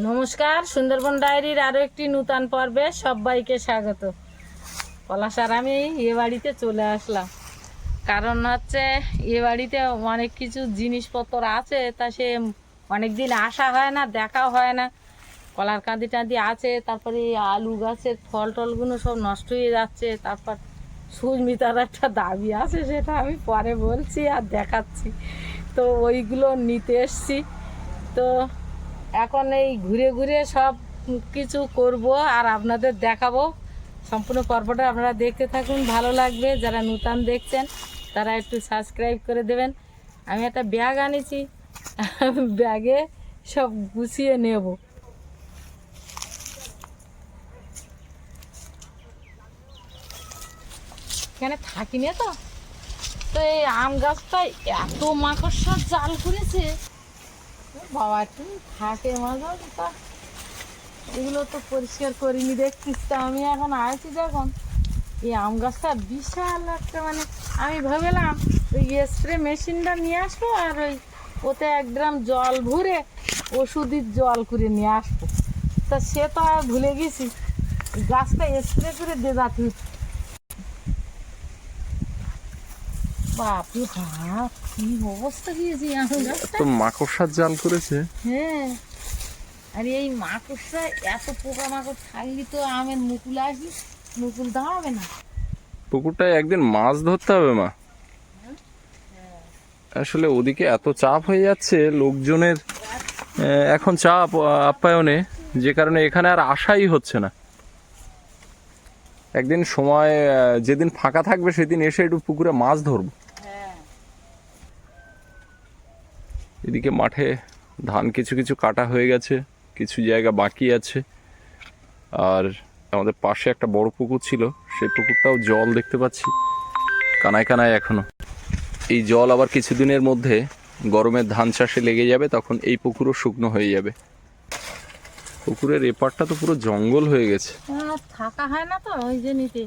নমস্কার, সুন্দরবন ডায়েরির আরও একটি নূতন পর্বে সবাইকে স্বাগত। পলাশার আমি এ বাড়িতে চলে আসলাম। কারণ হচ্ছে এ বাড়িতে অনেক কিছু জিনিসপত্র আছে, তা সে অনেক দিন আসা হয় না, দেখাও হয় না। কলার কাঁদি টাঁদি আছে, তারপরে আলু গাছের ফল টলগুলো সব নষ্ট হয়ে যাচ্ছে, তারপর সুস্মিতার একটা দাবি আছে, সেটা আমি পরে বলছি আর দেখাচ্ছি। তো ওইগুলো নিতে এসছি। তো এখন এই ঘুরে ঘুরে সব কিছু করব আর আপনাদের দেখাবো। সম্পূর্ণ পর্বটা আপনারা দেখতে থাকুন, ভালো লাগবে। যারা নূতন দেখছেন, তারা একটু সাবস্ক্রাইব করে দেবেন। আমি একটা ব্যাগ আনেছি ব্যাগে সব গুছিয়ে নেব। এখানে থাকি না তো? তো এই আম গাছটা এত মাকড়সার জাল করেছে বাবা তুমি থাকে মাঝে তা। এগুলো তো পরিষ্কার করিনি, দেখছিস তো। আমি এখন আছি যখন, এই আম গাছটা বিশাল একটা মানে আমি ভাবলাম, ওই স্প্রে মেশিনটা নিয়ে আসব আর ওই ওতে এক ড্রাম জল ভরে ওষুধের জল করে নিয়ে আসব। তা সে তো আর ভুলে গেছি, গাছটা স্প্রে করে দে যাতে বাপরে বাপ কি অবস্থা দিয়েছি আম তো মাকড়সার জাল করেছে। হ্যাঁ। আর এই মাকড়সা এত পোকা মাকড় থাকলে তো আমের মুকুল আসলে মুকুল দাঁড়াবে না। পুকুরটায় একদিন মাছ ধরতে হবে মা। আসলে ওদিকে এত চাপ হয়ে যাচ্ছে লোকজনের এখন চাপ আপ্যায়নে যে কারণে এখানে আর আশাই হচ্ছে না। একদিন সময় যেদিন ফাঁকা থাকবে সেদিন এসে একটু পুকুরে মাছ ধরবো হ্যাঁ এদিকে মাঠে ধান কিছু কিছু কাটা হয়ে গেছে, কিছু জায়গা বাকি আছে। আর আমাদের পাশে একটা বড় পুকুর ছিল, সেই পুকুরটাও জল দেখতে পাচ্ছি, কানায় কানায় এখনও। এই জল আবার কিছুদিনের মধ্যে গরমের ধান চাষে লেগে যাবে, তখন এই পুকুরও শুকনো হয়ে যাবে। পুকুরের এপারটা তো পুরো জঙ্গল হয়ে গেছে। থাকা হয় না তো, ওই জন্যতে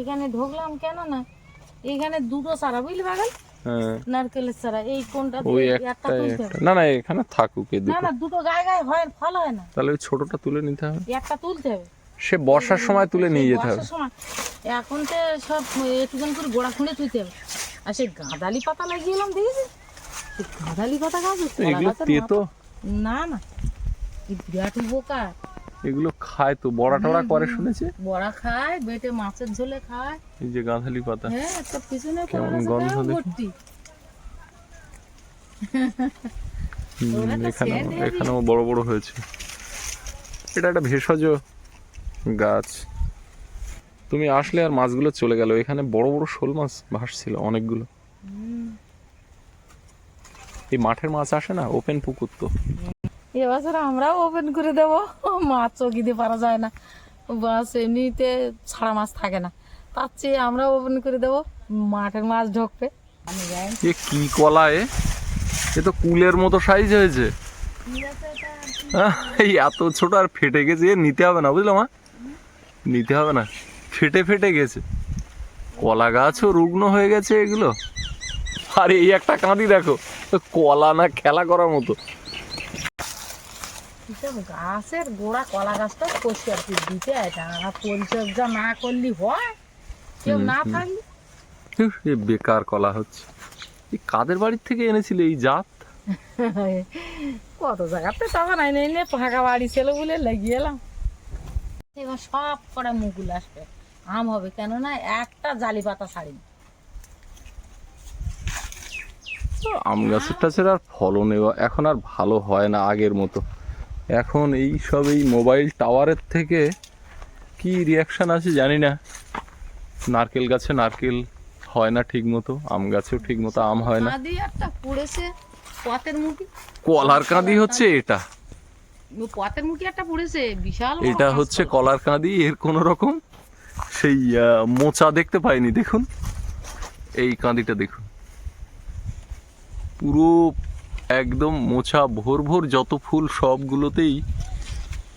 এখানে ঢুকলাম কেন না এখানে দুটো চারা, বুঝলি বাগান হ্যাঁ নারকেলের চারা এই কোনটা ওই একটা একটা তুলতে হবে? একটা না না এখানে থাকুক এই না না দুটো গায়ে গায়ে হয় ফল হয় না। তাহলে ওই ছোটটা তুলে নিতে হবে। একটা তুলতে হবে। সে বর্ষার সময় তুলে নিয়ে যেতে হবে। এখন তো সব একটুখানি করে গোড়া খুঁড়ে তুলতে হবে। আর সেই গাঁদালি পাতা লাগিয়ে এলাম দেখেছি গাঁদালি পাতা গাছ এগুলো তেতো। না না বিরাট বোকা এগুলো খায় তো বড়া টড়া করে শুনেছি? বড়া খায় বেটে মাছের ঝোলে খায়। এই যে গাঁধালি পাতা। হ্যাঁ একটা পিছনে কেমন গন্ধ দেখি। এখানেও এখানেও বড় বড় হয়েছে। এটা একটা ভেষজ গাছ। তুমি আসলে আর মাছগুলো চলে গেল। এখানে বড় বড় শোল মাছ ভাসছিল অনেকগুলো। এই মাঠের মাছ আসে না? ওপেন পুকুর তো। এবছর আমরাও ওপেন করে দেব। মাছ চকি দিয়ে পারা যায় না। বাস এমনিতে ছাড়া মাছ থাকে না। তার চেয়ে আমরাও ওপেন করে দেব। মাঠের মাছ ঢুকবে। এ কি কলা এ? এ তো কুলের মতো সাইজ হয়েছে। এই এত ছোট আর ফেটে গেছে, এ নিতে হবে না, বুঝলো মা? নিতে হবে না। ফেটে ফেটে গেছে। কলা গাছও রুগ্ন হয়ে গেছে এগুলো। আর এই একটা কাঁদি দেখো। কলা না খেলা করার মতো। এসব গাছের গোড়া কলা গাছটা পরিষ্কার করে দিতে হয়। পরিচর্যা না করলে হয় কেউ না থাকলে। এ বেকার কলা হচ্ছে। এই কাদের বাড়ির থেকে এনেছিলে এই জাত? কত জায়গাতে তখন আইনে এনে ফাঁকা বাড়ি ছিল বলে লাগিয়ে এলাম। এবার সব করে মুকুল আসবে। আম হবে কেননা একটা জালি পাতা ছাড়িনি। আম গাছের টাছের আর ফলন এখন আর ভালো হয় না আগের মতো। এখন এই সব এই মোবাইল টাওয়ারের থেকে কি রিয়াকশান আছে জানি না। নারকেল গাছে নারকেল হয় না ঠিক মতো আম গাছেও ঠিক মতো আম হয় না। পড়েছে কলার কাঁদি হচ্ছে এটা। পথের মুখি একটা পড়েছে বিশাল এটা হচ্ছে কলার কাঁদি এর কোনো রকম সেই মোচা দেখতে পাইনি দেখুন। এই কাঁদিটা দেখুন। পুরো একদম মোছা ভোর ভোর যত ফুল সবগুলোতেই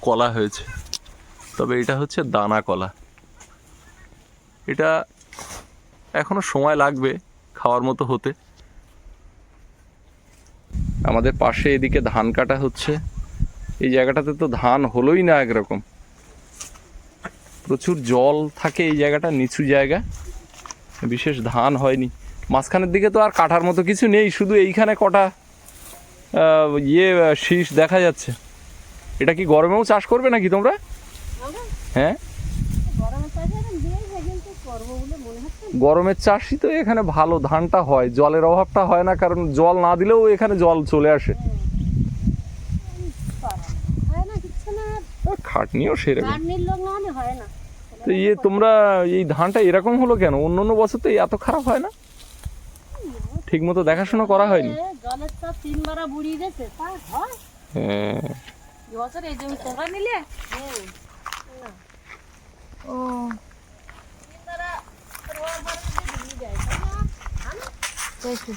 কলা হয়েছে। তবে এটা হচ্ছে দানা কলা। এটা এখনও সময় লাগবে খাওয়ার মতো হতে। আমাদের পাশে এদিকে ধান কাটা হচ্ছে। এই জায়গাটাতে তো ধান হলোই না একরকম। প্রচুর জল থাকে এই জায়গাটা, নিচু জায়গা। বিশেষ ধান হয়নি। মাঝখানের দিকে তো আর কাটার মতো কিছু নেই, শুধু এইখানে কটা ইয়ে শীষ দেখা যাচ্ছে। এটা কি গরমেও চাষ করবে নাকি তোমরা? হ্যাঁ? গরমের চাষই তো এখানে ভালো, ধানটা হয়, জলের অভাবটা হয় না, কারণ জল না দিলেও এখানে জল চলে আসে। খাটনিও সেরকম। তো ইয়ে তোমরা এই ধানটা এরকম হলো কেন? অন্য অন্য বছর তো এত খারাপ হয় না? ঠিক মতো দেখাশোনা করা হয়নি? জলের চাপ তিনবার বুড়িয়ে গেছে তা হয়। হ্যাঁ। এই জমি তোমরা নিলে ও। দেখা।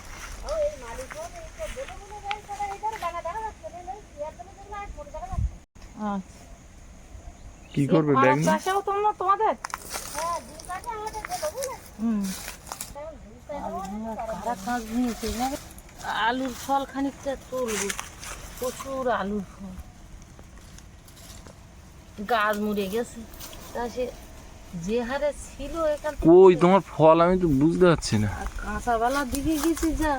আচ্ছা। কি করবে ব্যাগ তোমাদের? হ্যাঁ, আমাদের হুম। কাঠে খারাপ নিয়েছে না আলুর ফল খানিকটা তুলবো প্রচুর আলুর ফল গাছ মরে গেছে তা সে যে হারে ছিল এখান কই, তোমার ফল আমি তো বুঝতে পারছি না আর কাঁচাবেলার দিকে গেছি যা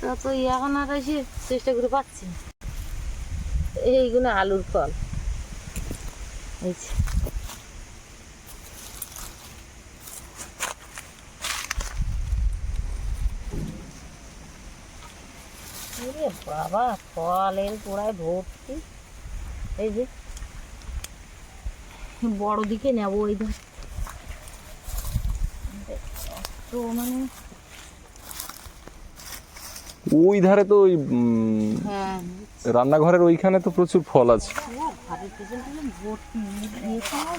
তা তো এখন আর এসে চেষ্টা করে পাচ্ছি। এইগুলো আলুর ফল এই ওরে বাবা ফলের গোড়ায় ভর্তি। এই যে বড় দিকে নেব ওই ধার তো মানে ওই ধারে তো ওই হ্যাঁ। রান্নাঘরের ওইখানে তো প্রচুর ফল আছে।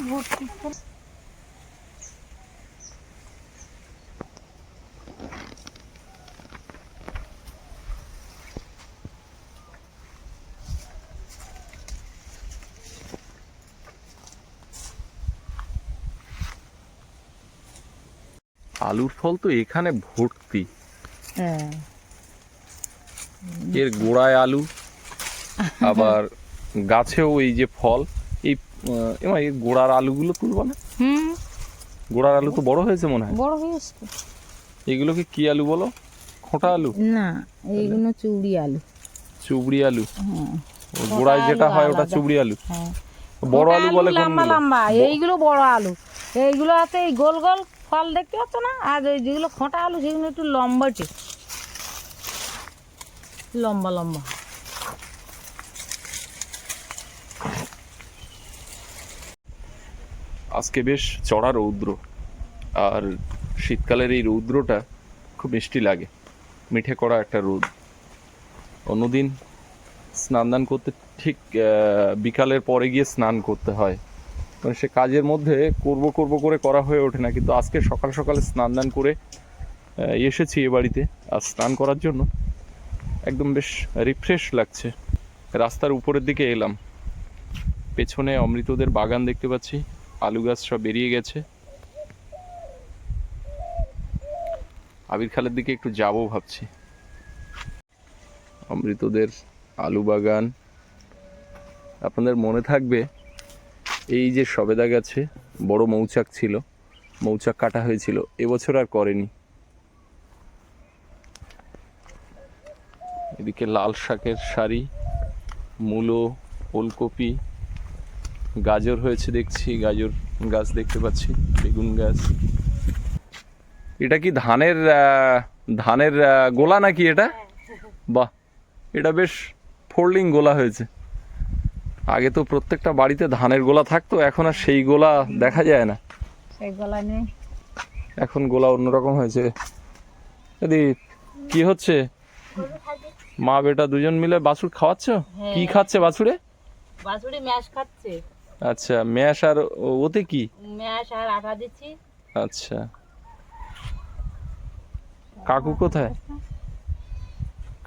ভর্তি ভর্তি। আলুর ফল তো এখানে ভর্তি। হ্যাঁ। এর গোড়ায় আলু আবার গাছেও এই যে ফল এই এই গোড়ার আলুগুলো তুলবো না? হুম। গোড়ার আলু তো বড় হয়েছে মনে হয়? বড় হয়েছে। এগুলোকে কি আলু বলো? খোঁটা আলু? না এইগুলো চুবড়ি আলু। চুবড়ি আলু? হ্যাঁ। গোড়ায় যেটা হয় ওটা চুবড়ি আলু? হ্যাঁ। বড় আলু বলে লম্বা লম্বা এইগুলো বড় আলু। এইগুলো আছে এই গোল গোল ফল দেখতে পাচ্ছ না? আর ওই যেগুলো খোঁটা আলু, সেগুলো একটু লম্বাটে লম্বা লম্বা। আজকে বেশ চড়া রৌদ্র, আর শীতকালের এই রৌদ্রটা খুব মিষ্টি লাগে। মিঠে করা একটা রোদ। অন্যদিন স্নান দান করতে ঠিক বিকালের পরে গিয়ে স্নান করতে হয়। মানে সে কাজের মধ্যে করব করব করে করা হয়ে ওঠে না। কিন্তু আজকে সকাল সকালে স্নান দান করে এসেছি এ বাড়িতে। আর স্নান করার জন্য একদম বেশ রিফ্রেশ লাগছে। রাস্তার উপরের দিকে এলাম। পেছনে অমৃতদের বাগান দেখতে পাচ্ছি। আলু গাছ সব বেরিয়ে গেছে। আবির খালের দিকে একটু যাব ভাবছি। অমৃতদের আলু বাগান। আপনাদের মনে থাকবে এই যে সবেদা গাছে বড় মৌচাক ছিল মৌচাক কাটা হয়েছিল এবছর আর করেনি। এদিকে লাল শাকের শাড়ি মূলো ওলকপি গাজর হয়েছে দেখছি গাজর গাছ দেখতে পাচ্ছি বেগুন গাছ। এটা কি ধানের ধানের গোলা নাকি এটা? বাহ এটা বেশ ফোল্ডিং গোলা হয়েছে। আগে তো প্রত্যেকটা বাড়িতে ধানের গোলা থাকতো এখন আর সেই গোলা দেখা যায় না। সেই গলা নেই। এখন গোলা অন্যরকম হয়েছে। যদি কি হচ্ছে? মা বেটা দুজন মিলে বাছুর খাওয়াচ্ছ? কি খাচ্ছে বাছুরে? বাছুরি ম্যাশ খাচ্ছে। আচ্ছা ম্যাশ আর ওতে কি? ম্যাশ আর আটা দিচ্ছি। আচ্ছা। কাকু কোথায়?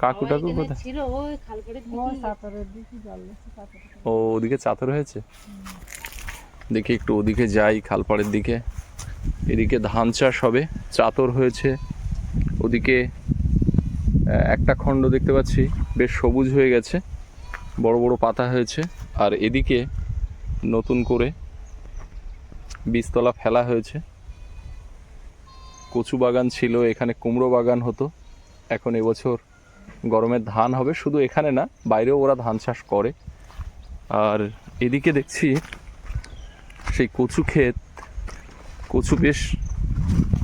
কাকু টাকু কোথায়? ছিল ওই খালপাড়ের দিকে। ও ওদিকে চাতর হয়েছে? দেখি একটু ওদিকে যাই খালপাড়ের দিকে। এদিকে ধান চাষ হবে চাতর হয়েছে। ওদিকে একটা খণ্ড দেখতে পাচ্ছি বেশ সবুজ হয়ে গেছে বড় বড় পাতা হয়েছে। আর এদিকে নতুন করে বীজতলা ফেলা হয়েছে। কচু বাগান ছিল এখানে কুমড়ো বাগান হতো। এখন এবছর গরমের ধান হবে, শুধু এখানে না, বাইরেও ওরা ধান চাষ করে। আর এদিকে দেখছি সেই কচু ক্ষেত, কচু বেশ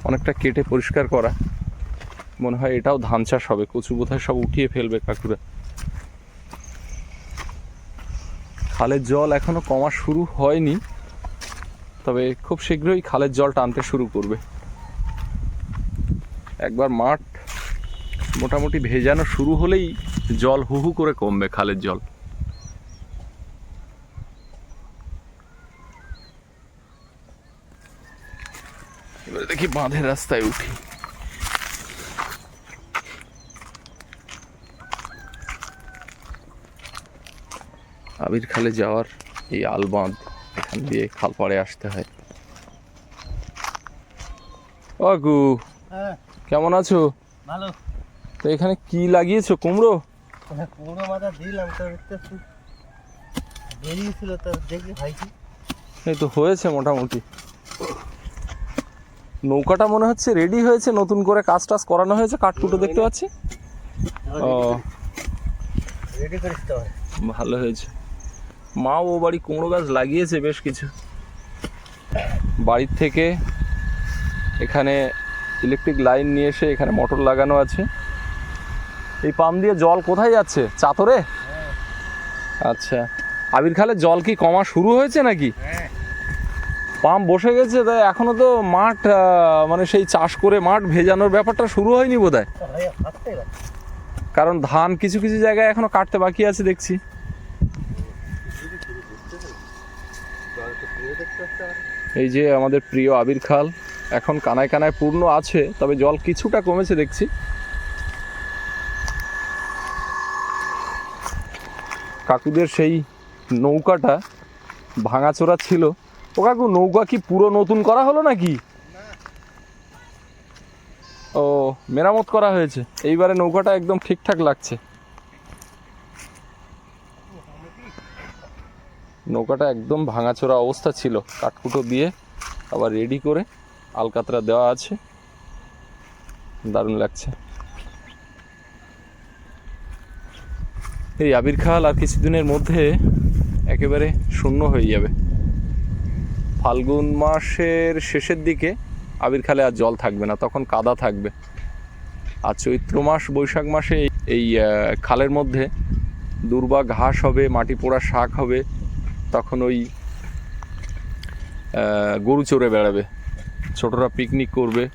অনেকটা কেটে পরিষ্কার করা। মনে হয় এটাও ধান চাষ হবে, কচু বোধহয় সব উঠিয়ে ফেলবে কাকুরা। খালের জল এখনও কমা শুরু হয়নি, তবে খুব শীঘ্রই খালের জল টানতে শুরু করবে। একবার মাঠ মোটামুটি ভেজানো শুরু হলেই জল হু হু করে কমবে খালের জল। এবারে দেখি বাঁধের রাস্তায় উঠি। আবির খালে যাওয়ার এই আলবাঁধ এখান দিয়ে খাল পাড়ে আসতে হয়। ও গু হ্যাঁ। কেমন আছো? ভালো। তো এখানে কি লাগিয়েছো? কুমড়ো? কুমড়ো মাথা দিলাম তো বেরিয়েছিল তো দেখি ভাইছি এই তো হয়েছে মোটামুটি। নৌকাটা মনে হচ্ছে রেডি হয়েছে নতুন করে কাজ টাজ করানো হয়েছে কাঠকুটো দেখতে পাচ্ছি? ও। রেডি হয় ভালো হয়েছে। মা ও বাড়ি কুমড়ো গাছ লাগিয়েছে বেশ কিছু। বাড়ির থেকে এখানে ইলেকট্রিক লাইন নিয়ে এসে এখানে মোটর লাগানো আছে। এই পাম্প দিয়ে জল কোথায় যাচ্ছে? চাতরে? আচ্ছা। আবির খালে জল কি কমা শুরু হয়েছে নাকি? পাম্প বসে গেছে, তাই এখনও তো মাঠ মানে সেই চাষ করে মাঠ ভেজানোর ব্যাপারটা শুরু হয়নি বোধ কারণ ধান কিছু কিছু জায়গায় এখনও কাটতে বাকি আছে, দেখছি। এই যে আমাদের প্রিয় আবির খাল, এখন কানায় কানায় পূর্ণ আছে, তবে জল কিছুটা কমেছে, দেখছি। কাকুদের সেই নৌকাটা ভাঙাচোরা ছিল। ও কাকু, নৌকা কি পুরো নতুন করা হলো নাকি? ও, মেরামত করা হয়েছে। এইবারে নৌকাটা একদম ঠিকঠাক লাগছে। নৌকাটা একদম ভাঙাচোরা অবস্থা ছিল। কাঠকুটো দিয়ে আবার রেডি করে আলকাতরা দেওয়া আছে। দারুণ লাগছে। এই আবির খাল আর কিছুদিনের মধ্যে একেবারে শূন্য হয়ে যাবে। ফাল্গুন মাসের শেষের দিকে আবির খালে আর জল থাকবে না, তখন কাদা থাকবে। আর চৈত্র মাস, বৈশাখ মাসে এই- খালের মধ্যে দুর্বা ঘাস হবে, মাটি পোড়া শাক হবে, তখন ওই গরু চড়ে বেড়াবে। ছোটরা পিকনিক করবে।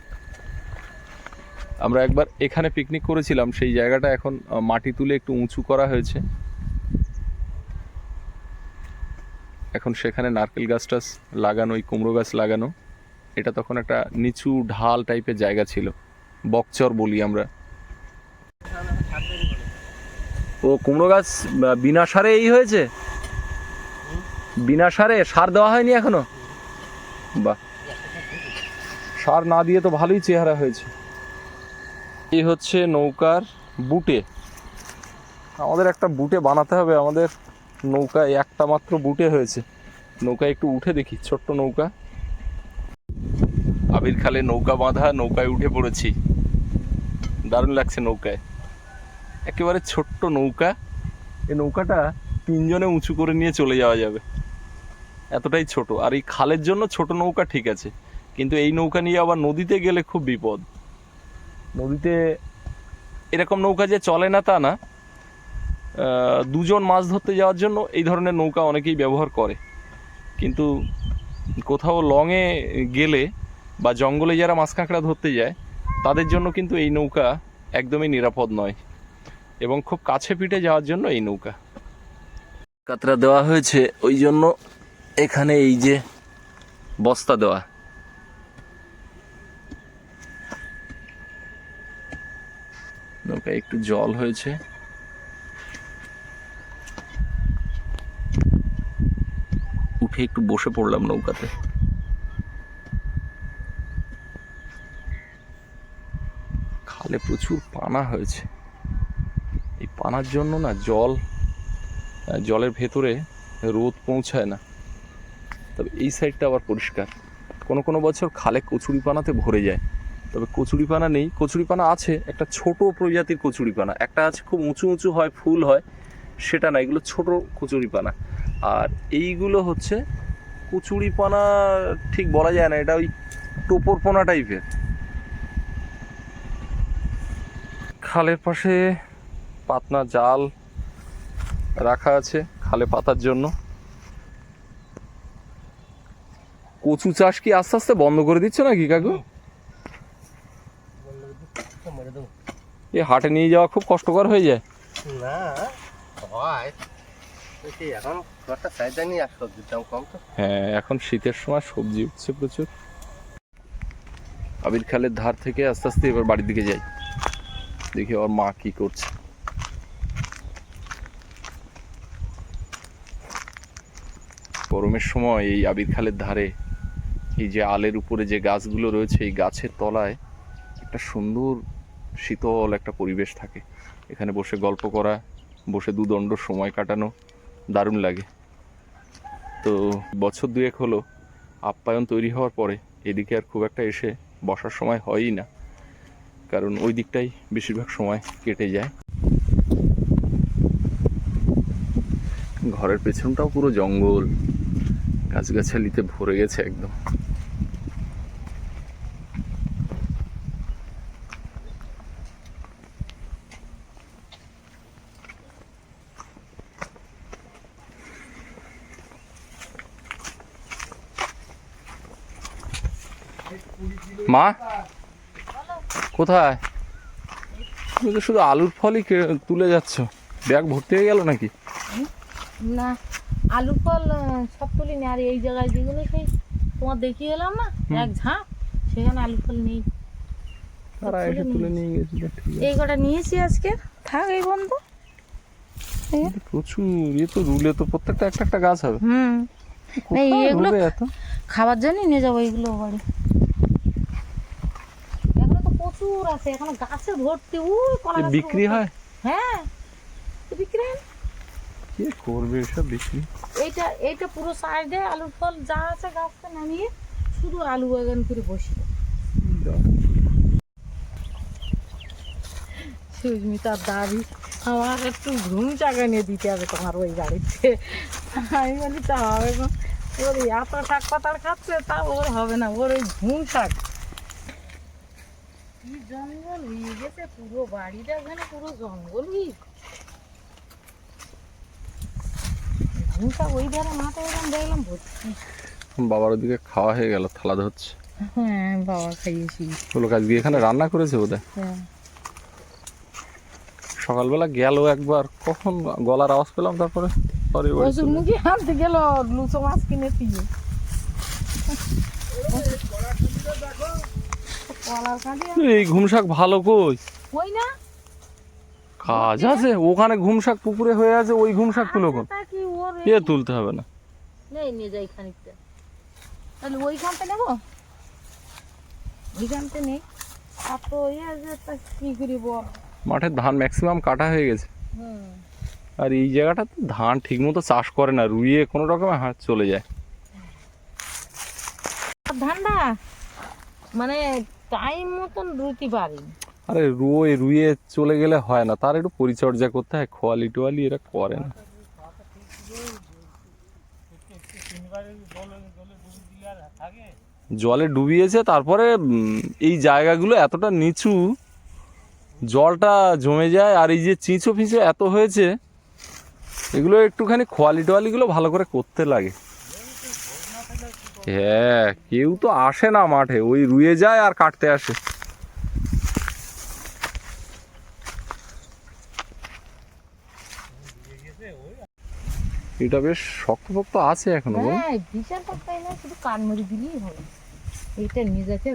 আমরা একবার এখানে পিকনিক করেছিলাম, সেই জায়গাটা এখন মাটি তুলে একটু উঁচু করা হয়েছে। এখন সেখানে নারকেল গাছ টাছ লাগানো ওই কুমড়ো গাছ লাগানো। এটা তখন একটা নিচু ঢাল টাইপের জায়গা ছিল, বকচর বলি আমরা। ও, কুমড়ো গাছ বিনা সারে এই হয়েছে? বিনা সারে? সার দেওয়া হয়নি এখনও? বাহ। সার না দিয়ে তো ভালোই চেহারা হয়েছে। এই হচ্ছে নৌকার বুটে। আমাদের একটা বুটে বানাতে হবে, আমাদের নৌকায় একটা মাত্র বুটে হয়েছে। নৌকায় একটু উঠে দেখি, ছোট্ট নৌকা। আবির খালে নৌকা বাঁধা, নৌকায় উঠে পড়েছি। দারুণ লাগছে নৌকায়। একেবারে ছোট্ট নৌকা। এই নৌকাটা তিনজনে উঁচু করে নিয়ে চলে যাওয়া যাবে। এতটাই ছোট। আর এই খালের জন্য ছোট নৌকা ঠিক আছে। কিন্তু এই নৌকা নিয়ে আবার নদীতে গেলে খুব বিপদ। নদীতে এরকম নৌকা যে চলে না তা না দুজন মাছ ধরতে যাওয়ার জন্য এই ধরনের নৌকা অনেকেই ব্যবহার করে। কিন্তু কোথাও লংয়ে গেলে বা জঙ্গলে যারা মাছ কাঁকড়া ধরতে যায়, তাদের জন্য কিন্তু এই নৌকা একদমই নিরাপদ নয় এবং খুব কাছে পিঠে যাওয়ার জন্য এই নৌকা। কাতরা দেওয়া হয়েছে, ওই জন্য এখানে এই যে বস্তা দেওয়া। নৌকায় একটু জল হয়েছে। উঠে একটু বসে পড়লাম নৌকাতে। খালে প্রচুর পানা হয়েছে। এই পানার জন্য না জল জলের ভেতরে রোদ পৌঁছায় না। তবে এই সাইডটা আবার পরিষ্কার। কোনো কোনো বছর খালে কচুরিপানাতে ভরে যায়। তবে কচুরিপানা নেই। কচুরিপানা আছে, একটা ছোট প্রজাতির কচুরিপানা। একটা আছে খুব উঁচু উঁচু হয়, ফুল হয়, সেটা না, এগুলো ছোট কচুরিপানা। আর এইগুলো হচ্ছে কচুরিপানা ঠিক বলা যায় না, এটা ওই টোপরপোনা টাইপের। খালের পাশে পাতনা জাল রাখা আছে খালে পাতার জন্য। কচু চাষ কি আস্তে আস্তে বন্ধ করে দিচ্ছ নাকি কাকু মেরে দেবো এ হাটে নিয়ে যাওয়া খুব কষ্টকর হয়ে যায়। না হয়। এখন একটা চাহিদা নিয়ে আর সবজির দাম কম তো। হ্যাঁ এখন শীতের সময় সবজি উঠছে প্রচুর। আবির খালের ধার থেকে আস্তে আস্তে এবার বাড়ির দিকে যাই। দেখি ওর মা কি করছে। গরমের সময় এই আবির খালের ধারে এই যে আলের উপরে যে গাছগুলো রয়েছে এই গাছের তলায় একটা সুন্দর শীতল একটা পরিবেশ থাকে। এখানে বসে গল্প করা, বসে দুদণ্ড সময় কাটানো দারুণ লাগে। তো বছর দুয়েক হলো আপ্যায়ন তৈরি হওয়ার পরে এদিকে আর খুব একটা এসে বসার সময় হয়ই না। কারণ ওই দিকটাই বেশিরভাগ সময় কেটে যায়। ঘরের পেছনটাও পুরো জঙ্গল। গাছগাছালিতে ভরে গেছে একদম। মা? কোথায়? তুমি তো শুধু আলুর ফলই তুলে যাচ্ছ। ব্যাগ ভর্তি হয়ে গেল নাকি? না আলু ফল সব তুলিনি আর এই জায়গায় যেগুলো সেই তোমার দেখিয়ে এলাম না? এক ঝাঁক সেখানে আলু ফল নেই। এই কটা নিয়েছি আজকে। থাক এই বন্ধ। প্রচুর ইয়ে তো রুলে তো প্রত্যেকটা একটা একটা গাছ হবে। হুম। এগুলো- খাবার জন্যই নিয়ে যাব এগুলো বাড়ি এখানে তো প্রচুর আছে এখানে গাছে ভর্তি উই কলা বিক্রি হয়? হ্যাঁ। বিক্রি হয়? না। করবে এসব বিক্রি? এইটা এইটা পুরো সাইডে আলুর ফল যা আছে গাছটা নামিয়ে শুধু আলু বাগান করে বসি সুস্মিতার দাবি আমার একটু ঘুম চাকা নিয়ে দিতে হবে তোমার ওই বাড়িতে আমি বলি তা হবে না। ওর এত শাক পাতার খাচ্ছে তা ওর হবে না। ওর ওই ঘুম শাক। কি জঙ্গল? হয়ে গেছে পুরো বাড়িটা ওখানে পুরো ওই ধারে মাঠে এরকম দেখলাম ভর্তি। বাবার ওদিকে খাওয়া হয়ে গেল থালা ধরছে। হ্যাঁ বাবা খাইয়েছি। হলো কাজ দিয়ে এখানে রান্না করেছে বোধহয়? হ্যাঁ। সকালবেলা গেল একবার কখন গলার আওয়াজ পেলাম তারপরে? পরে ওষুধ মুখে আনতে গেল লুচো মাছ কিনে দিয়ে। এলো। এই ঘুম শাক ভালো কই? ওই না? কাজ আছে ওখানে ঘুম শাক পুকুরে হয়ে আছে ওই ঘুম শাক তুলো কোন এ তুলতে হবে না। নেই নিয়ে যাই খানিকটা। তাহলে ওইখানটা নেব? ওইখানটা নেই। আর তো ইয়ে আছে তা কি করি বল? মাঠের ধান ম্যাক্সিমাম কাটা হয়ে গেছে। আর এই জায়গাটাতে ধান ঠিকমতো চাষ করে না রুইয়ে কোনো রকমে হাত চলে যায়। ধানটা? মানে টাইম মতন রুটি পারি আরে রুয়ে রুইয়ে চলে গেলে হয় না, তার একটু পরিচর্যা করতে হয়, খোয়ালি টোয়ালি এরা করে না। জলে ডুবিয়েছে, তারপরে এই জায়গাগুলো এতটা নিচু, জলটা জমে যায়, আর এই যে চিঁচো ফিঁচো এত হয়েছে, এগুলো একটুখানি খোয়ালি টোয়ালিগুলো ভালো করে করতে লাগে। হ্যাঁ কেউ তো আসে না মাঠে। ওই রুয়ে যায় আর কাটতে আসে। এটা বেশ শক্ত শক্ত আছে এখনও হ্যাঁ বিশাল পাতাই না শুধু কানমরি দিলেই হবে এইটা নিয়ে যাচ্ছে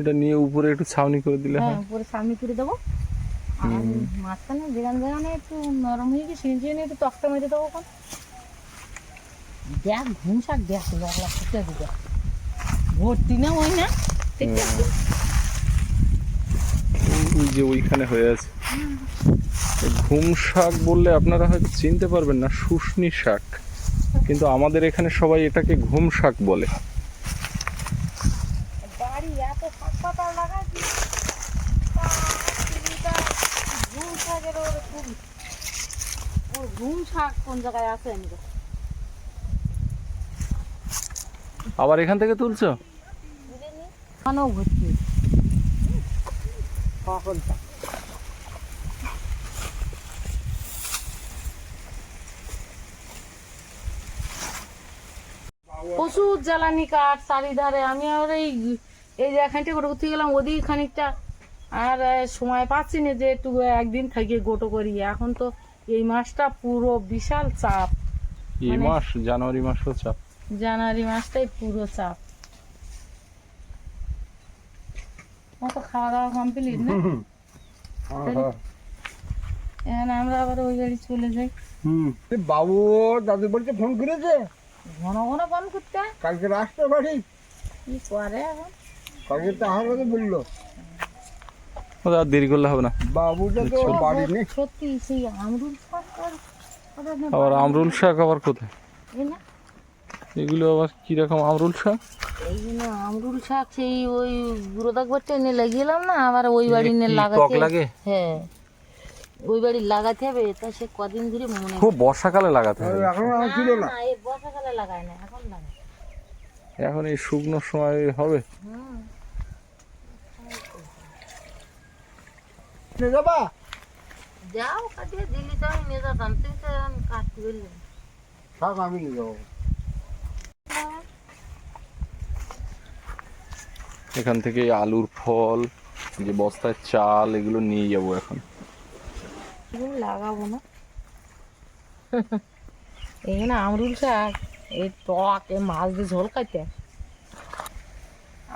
এটা নিয়ে উপরে একটু ছাউনি করে দিলে হ্যাঁ উপরে সামনে করে দেবো। আর মাঝখানে যেখানে যেখানে একটু নরম হয়ে গেছে সেই জন্য একটু তক্তা মেরে দেবো ওখানে দেখ ঘুম শাক দেখ লাগলা ফুটে দিতে ভর্তি না ওই না? ওই যে ওইখানে হয়ে আছে। ঘুম শাক বললে আপনারা হয়তো চিনতে পারবেন না শুশনি শাক। কিন্তু আমাদের এখানে সবাই এটাকে ঘুম শাক বলে। ঘুম শাক কোন জায়গায় আছে আমি তো আবার এখান থেকে তুলছো? ভর্তি প্রচুর জ্বালানি কাঠ চারিধারে। আমি আর এই এই যে এখানটা গোটো করতে গেলাম ওদিকে খানিকটা আর সময় পাচ্ছি না যে একটু একদিন থেকে গোটো করি। এখন তো এই মাসটা পুরো বিশাল চাপ। এই মানে- মাস জানুয়ারি মাসও চাপ। জানুয়ারি মাসটাই পুরো চাপ। মতো খাওয়া দাওয়া কমপ্লিট না এখন আমরা আবার ওই বাড়ি চলে যাই। হুম। বাবু দাদু বলছে ফোন করেছে? ঘন ঘন ফোন করতে। কালকে রাস্তা বাড়ি? কি করে এখন? কালকে তো আমার কথা বলল। আর দেরি করলে হবে না। বাবুটা তো বাড়ি নেই। সত্যি সেই আমরুল শাক আর আমরুল শাক আবার কোথায়? এগুলো আবার কীরকম আমরুল শাক? এই জন্য আমরুল শাক সেই ওই গুঁড়ো দাগ বাড়তে এনে লাগিয়েলাম না আবার ওই বাড়ি নিয়ে লাগাতে লাগে? হ্যাঁ ওই বাড়ি লাগাতে হবে তা সে কদিন ধরে মনে খুব বর্ষাকালে লাগাতে হবে। এখন আমার ছিল না। না এই বর্ষাকালে লাগায় না এখন লাগায়। এখন এই শুকনো সময় হবে? হুম। নিয়ে যাবা? যাও কাটিয়ে দিলি তো আমি নিয়ে যেতাম তুই তো এখন কাটতে বললি থাক আমি নিয়ে যাব। এখান থেকে আলুর ফল যে বস্তায় চাল, এগুলো নিয়ে যাব এখন। লাগাবো না। এখানে আমরুল শাক, এই টক এ মাছ দিয়ে ঝোল খাইতে।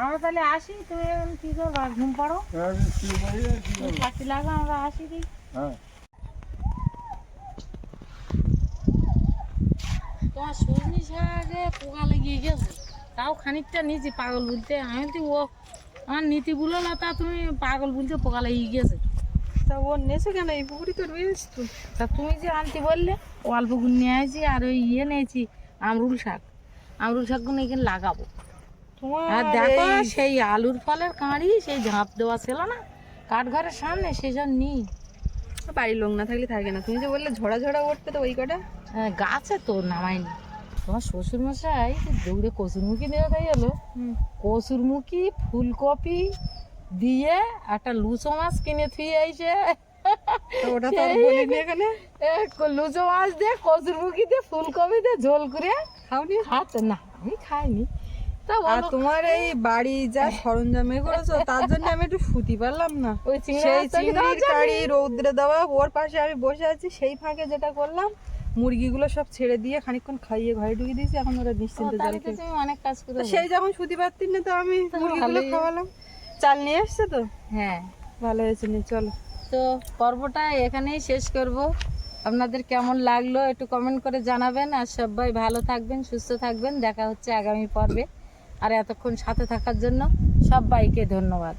আমরা তাহলে আসি, তুমি এখন কি করবা, ঘুম পাড়ো? লাগো, আমরা আসি হ্যাঁ তোমার সজনি শাকে পোকা লেগে গেছে। তাও খানিকটা নিয়েছি পাগল বলতে। আমি তো ও আমার নীতি বলল না তা তুমি পাগল বলতে পোকা লেগে গেছে। তা ও নেছো কেন? এই পুকুরি তো রয়েছে তো। তা তুমি যে আনতে বললে অল্প গুণ নিয়ে আসি আর ওই ইয়ে নিয়েছি আমরুল শাক। আমরুল শাকগুলো এখানে লাগাবো। আর দেখো সেই আলুর ফলের কাঁড়ি সেই ঝাঁপ দেওয়া ছিল না কাঠ ঘরের সামনে সেসব নিই। বাড়ির লোক না থাকলে থাকে না। তুমি যে বললে ঝড়া ঝড়া উঠবে তো ওই কটা? হ্যাঁ, গাছে তো নামাইনি তোমার শ্বশুর মশাই দৌড়ে কসুরমুখী দেওয়া তাই এলো কসুরমুখী ফুলকপি দিয়ে একটা লুচো মাছ কিনে থুয়ে আইছে। ওটা তো বলিনি এখানে। লুচো মাছ দিয়ে কসুরমুখী দিয়ে ফুলকপি দিয়ে ঝোল করে খাওনি? খাচ্ছে না আমি খাইনি। তা আর তোমার এই বাড়ি যা সরঞ্জাম এ করেছ তার জন্য আমি একটু ফুটি পারলাম না। ওই চিংড়ি সেই মাছটা কি দেওয়া চিংড়ির কাড়ি রৌদ্রে দেওয়া ওর পাশে আমি বসে আছি সেই ফাঁকে যেটা করলাম মুরগিগুলো সব ছেড়ে দিয়ে খানিকক্ষণ খাইয়ে ঘরে ঢুকে দিয়েছি এখন ওরা নিশ্চিন্তে জল খেয়ে অনেক কাজ করে সেই যখন সুতি পারতিস না তো আমি মুরগিগুলো খাওয়ালাম। চাল নিয়ে এসছে তো? হ্যাঁ। ভালো হয়েছে নি চলো। তো পর্বটা এখানেই শেষ করব। আপনাদের কেমন লাগল একটু কমেন্ট করে জানাবেন আর সবাই ভালো থাকবেন সুস্থ থাকবেন। দেখা হচ্ছে আগামী পর্বে। আর এতক্ষণ সাথে থাকার জন্য সবাইকে ধন্যবাদ।